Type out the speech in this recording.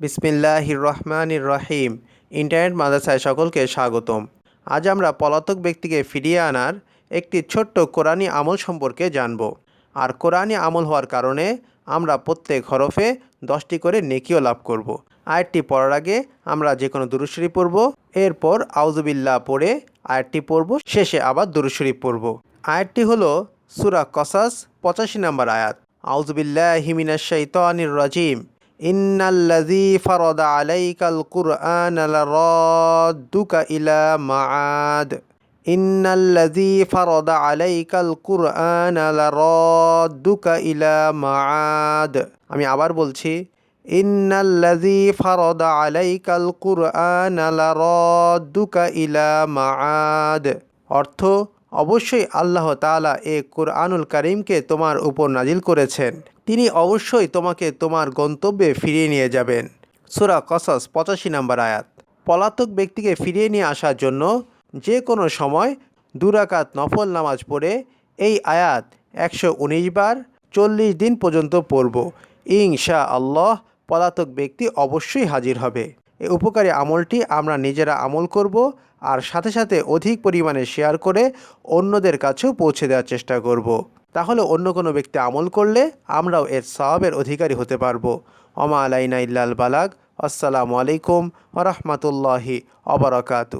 বিসমিল্লাহির রহমানির রহিম ইন্টারনেট মাদ্রাসায় সকলকে স্বাগতম। আজ আমরা পলাতক ব্যক্তিকে ফিরিয়ে আনার একটি ছোট্ট কোরআনী আমল সম্পর্কে জানব। আর কোরআনী আমল হওয়ার কারণে আমরা প্রত্যেক হরফে দশটি করে নেকিও লাভ করব। আয়াতটি পড়ার আগে আমরা যে কোনো দুরুশরী পড়ব। এরপর আউজুবিল্লাহ পড়ে আয়াতটি পড়ব। শেষে আবার দুরুশরী পড়ব। আয়াতটি হলো সুরা কসাস পঁচাশি নম্বর আয়াত। আউজুবিল্লাহ হিমিনাশ শাইতানির রাজিম। ইন্নাল্লাযী ফারাদা আলাইকাল কুরআন লারাদ্দুকা ইলা মাআদ। ইন্নাল্লাযী ফারাদা আলাইকাল কুরআন লারাদ্দুকা ইলা মাআদ। আমি আবার বলছি, ইন্নাল্লাযী ফারাদা আলাইকাল কুরআন লারাদ্দুকা ইলা মাআদ। অর্থ অবশ্যই আল্লাহ তাআলা এ কুরআনুল কারীমকে তোমার উপর নাজিল করেছেন। তিনি অবশ্যই তোমাকে তোমার গন্তব্যে ফিরিয়ে নিয়ে যাবেন। সূরা কসস পঁচাশি নম্বর আয়াত। পলাতক ব্যক্তিকে ফিরিয়ে নিয়ে আসার জন্য যে কোনো সময় দুরাকাত নফল নামাজ পড়ে এই আয়াত একশো উনিশ বার চল্লিশ দিন পর্যন্ত পড়ব। ইনশা আল্লাহ পলাতক ব্যক্তি অবশ্যই হাজির হবে। এই উপকারী আমলটি আমরা নিজেরা আমল করব আর সাথে সাথে অধিক পরিমাণে শেয়ার করে অন্যদের কাছেও পৌঁছে দেওয়ার চেষ্টা করব। তাহলে অন্য কোনো ব্যক্তি আমল করলে আমরাও এর সবাবের অধিকারী হতে পারব। অমা আলাইনা ইল্লাল বালাগ। আসসালামু আলাইকুম ওরহমতুল্লাহি অবরাকাতু